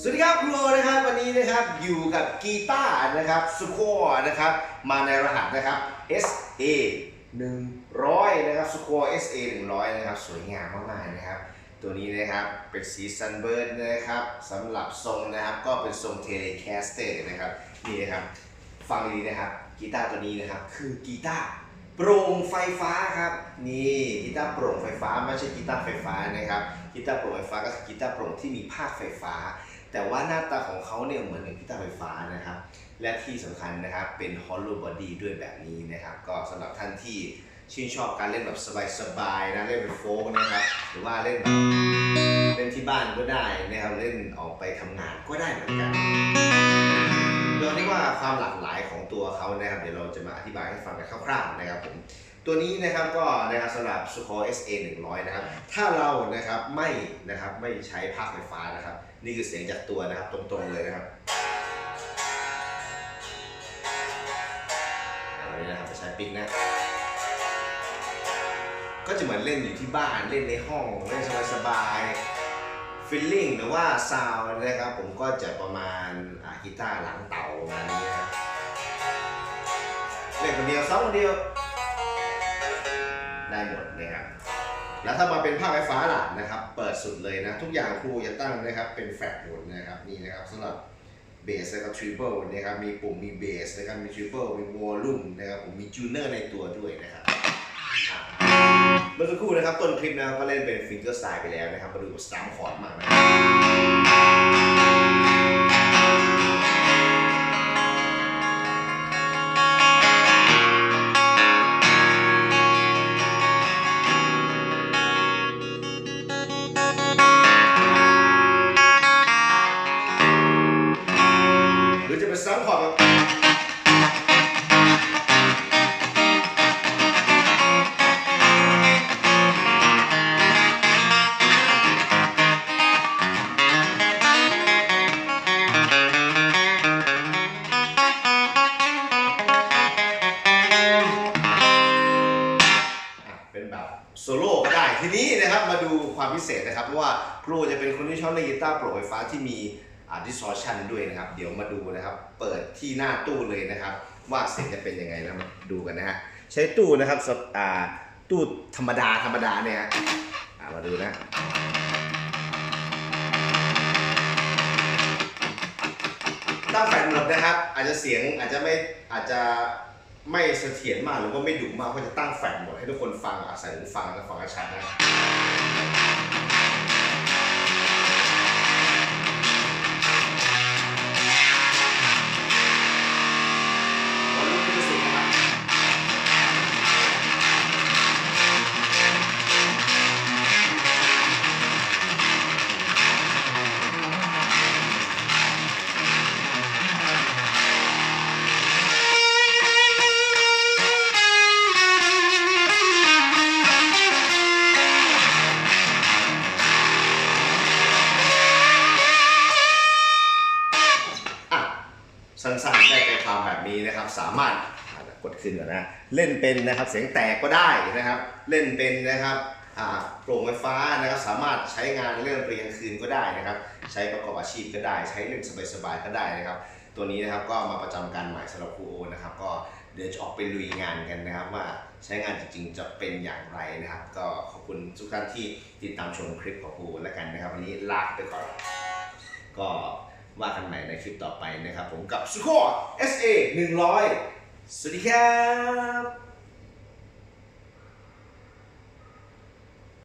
สวัสดีครับครูนะครับวันนี้นะครับอยู่กับกีตาร์นะครับสโคนะครับมาในรหัสนะครับ SA 100นะครับสโค SA 100นะครับสวยงามมากๆนะครับ ตัวนี้นะครับเป็นสีซันเบิร์ดนะครับสำหรับทรงนะครับก็เป็นทรงเทเลแคสเตอร์นะครับนี่นะครับฟังดีนะครับกีตาร์ตัวนี้นะครับคือกีตาร์โปร่งไฟฟ้าครับนี่กีตาร์โปร่งไฟฟ้าไม่ใช่กีตาร์ไฟฟ้านะครับกีตาร์โปร่งไฟฟ้าก็คือกีตาร์โปร่งที่มีภาคไฟฟ้า แต่ว่าหน้าตาของเขาเนี่ยเหมือนกับกีตาไฟฟ้านะครับ และที่สำคัญนะครับเป็น hollow body ด้วยแบบนี้นะครับ ก็สำหรับท่านที่ชื่นชอบการเล่นแบบสบายๆนะเล่นเป็นโฟกนะครับ หรือว่าเล่นแบบเล่นที่บ้านก็ได้นะครับเล่นออกไปทำงานก็ได้เหมือนกันเราเรียกว่าความหลากหลายของตัวเขานะครับ เดี๋ยวเราจะมาอธิบายให้ฟังกันคร่าวๆนะครับผม ตัวนี้นะครับก็นะครับสำหรับ s u k o SA 100 นะครับ ถ้าเรานะครับไม่นะครับไม่ใช้ภาคไฟฟ้านะครับ นี่คือเสียงจากตัวนะครับตรงๆเลยนะครับอันนี้นะครับจะใช้ปิกนะ ก็จะเหมือนเล่นอยู่ที่บ้านเล่นในห้องเล่นสบายๆฟีลลิ่งหรือว่าซาวนะครับ ผมก็จะประมาณกีตาร์หลังเต่าประมาณนี้นะครับเล่นคนเดียวซ้อมคนเดียว ได้หมดนะครับแล้วถ้ามาเป็นภาคไฟฟ้าล่ะนะครับ เปิดสุดเลยนะ ทุกอย่างครูจะตั้งนะครับเป็นแฟลตหมดนะครับนี่นะครับสำหรับเบสนะครับทริปเปิลนะครับมีปุ่มมีเบสนะครับมีทริปเปิลมีวอลลุ่มนะครับผมมีจูเนอร์ในตัวด้วยนะครับเมื่อสักครู่นะครับต้นคลิปนะครับก็เล่นเป็นฟิงเกอร์สไตล์ไปแล้วนะครับมาดูสตามคอร์ดมากนะครับ หรือจะเป็นซ้ำคอดแบบโซโล่ก็ได้ทีนี้นะครับมาดูความพิเศษนะครับเพราะว่าครูจะเป็นคนที่ชอบเล่นกีตาร์โปร่งไฟฟ้าที่มี distortion ด้วยนะครับ เดี๋ยวมาดูนะครับ เปิดที่หน้าตู้เลยนะครับ ว่าเสียงจะเป็นยังไงนะมาดูกันนะฮะใช้ตู้นะครับตู้ธรรมดาธรรมดาเนี่ยมาดูนะตั้งแฟลตหมดนะครับ อาจจะเสียงอาจจะไม่อาจจะไม่เสถียรมากหรือว่าไม่ดุมากเพราะจะตั้งแฟลตหมดให้ทุกคนฟังอาศัยหูฟังและฟังกระชับนะ นะครับสามารถอะกดขึ้นก่อนนะเล่นเป็นนะครับเสียงแตกก็ได้นะครับ เล่นเป็นนะครับอ่าโปร่งไฟฟ้านะครับสามารถใช้งานเล่นดนตรีกลางคืนก็ได้นะครับ ใช้ประกอบอาชีพก็ได้ ใช้เล่นสบายๆก็ได้นะครับ ตัวนี้นะครับก็มาประจำการใหม่สำหรับครูโอนะครับ ก็เดี๋ยวจะออกไปลุยงานกันนะครับ ว่าใช้งานจริงๆจะเป็นอย่างไรนะครับ ก็ขอบคุณทุกท่านที่ติดตามชมคลิปของครูแล้วกันนะครับ วันนี้ลาไปก่อน ก็ ว่ากันใหม่ในคลิปต่อไปนะครับผมกับสุโค SA 100 สวัสดีครับ